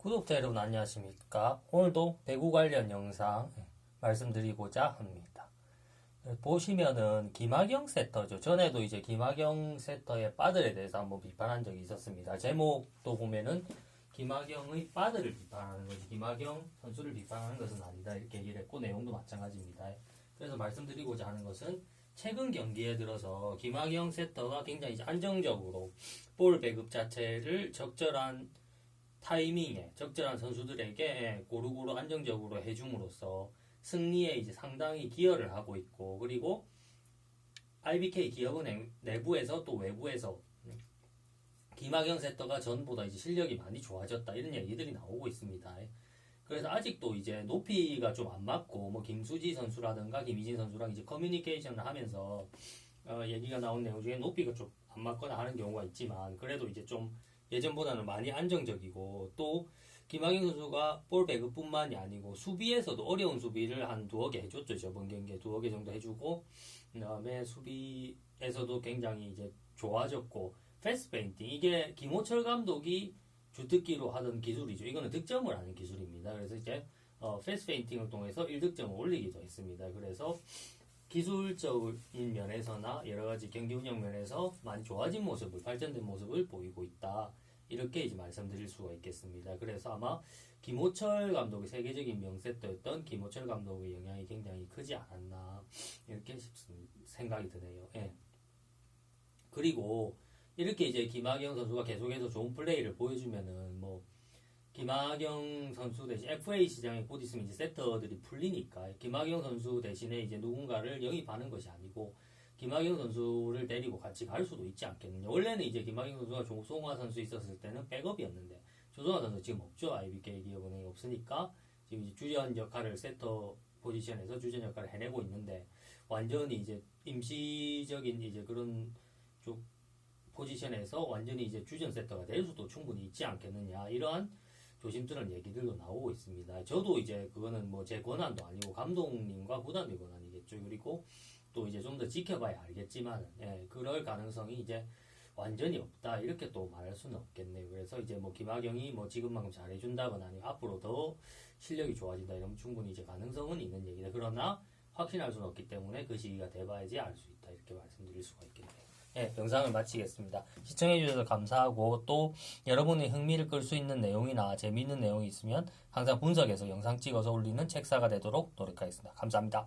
구독자 여러분 안녕하십니까? 오늘도 배구 관련 영상 말씀드리고자 합니다. 보시면은 김학영 세터죠. 전에도 이제 김학영 세터의 빠들에 대해서 한번 비판한 적이 있었습니다. 제목도 보면은 김학영의 빠들을 비판하는 거지 김학영 선수를 비판하는 것은 아니다 이렇게 얘기를 했고 내용도 마찬가지입니다. 그래서 말씀드리고자 하는 것은 최근 경기에 들어서 김학영 세터가 굉장히 안정적으로 볼 배급 자체를 적절한 타이밍에 적절한 선수들에게 고루고루 안정적으로 해줌으로써 승리에 이제 상당히 기여를 하고 있고 그리고 IBK 기업은행 내부에서 또 외부에서 김학영 세터가 전보다 이제 실력이 많이 좋아졌다 이런 얘기들이 나오고 있습니다. 그래서 아직도 이제 높이가 좀 안 맞고 뭐 김수지 선수라든가 김희진 선수랑 이제 커뮤니케이션을 하면서 어, 얘기가 나온 내용 중에 높이가 좀 안 맞거나 하는 경우가 있지만 그래도 이제 좀 예전보다는 많이 안정적이고 또 김학영 선수가 볼 배급뿐만이 아니고 수비에서도 어려운 수비를 한 두어 개 해줬죠. 저번 경기에 두어 개 정도 해주고 그다음에 수비에서도 굉장히 이제 좋아졌고 패스 페인팅. 이게 김호철 감독이 주특기로 하던 기술이죠. 이거는 득점을 하는 기술입니다. 그래서 이제 어, 패스 페인팅을 통해서 1득점을 올리기도 했습니다. 그래서 기술적인 면에서나 여러 가지 경기 운영 면에서 많이 좋아진 모습을 발전된 모습을 보이고 있다. 이렇게 이제 말씀드릴 수가 있겠습니다. 그래서 아마 김호철 감독의 세계적인 명세터였던 김호철 감독의 영향이 굉장히 크지 않았나 이렇게. 생각이 드네요. 예. 그리고 이렇게 이제 김학영 선수가 계속해서 좋은 플레이를 보여주면은 뭐 김학영 선수 대신 FA 시장에 곧 있으면 이제 세터들이 풀리니까 김학영 선수 대신에 이제 누군가를 영입하는 것이 아니고 김학영 선수를 데리고 같이 갈 수도 있지 않겠느냐. 원래는 이제 김학영 선수가 조성화 선수 있었을 때는 백업이었는데 조성화 선수 지금 없죠. IBK 기업은행이 없으니까 지금 이제 주전 역할을 세터 포지션에서 주전 역할을 해내고 있는데 완전히 이제 임시적인 이제 그런 쪽 포지션에서 완전히 이제 주전 세터가 될 수도 충분히 있지 않겠느냐. 이러한 조심스러운 얘기들도 나오고 있습니다. 저도 이제 그거는 뭐 제 권한도 아니고 감독님과 구단의 권한이겠죠. 그리고 또 이제 좀 더 지켜봐야 알겠지만, 예, 그럴 가능성이 이제 완전히 없다. 이렇게 또 말할 수는 없겠네요. 그래서 이제 뭐 김학영이 뭐 지금만큼 잘해준다거나 아니면 앞으로 더 실력이 좋아진다 이러면 충분히 이제 가능성은 있는 얘기다. 그러나 확신할 수는 없기 때문에 그 시기가 돼봐야지 알 수 있다. 이렇게 말씀드릴 수가 있겠네요. 네, 영상을 마치겠습니다. 시청해주셔서 감사하고 또 여러분의 흥미를 끌 수 있는 내용이나 재미있는 내용이 있으면 항상 분석해서 영상 찍어서 올리는 책사가 되도록 노력하겠습니다. 감사합니다.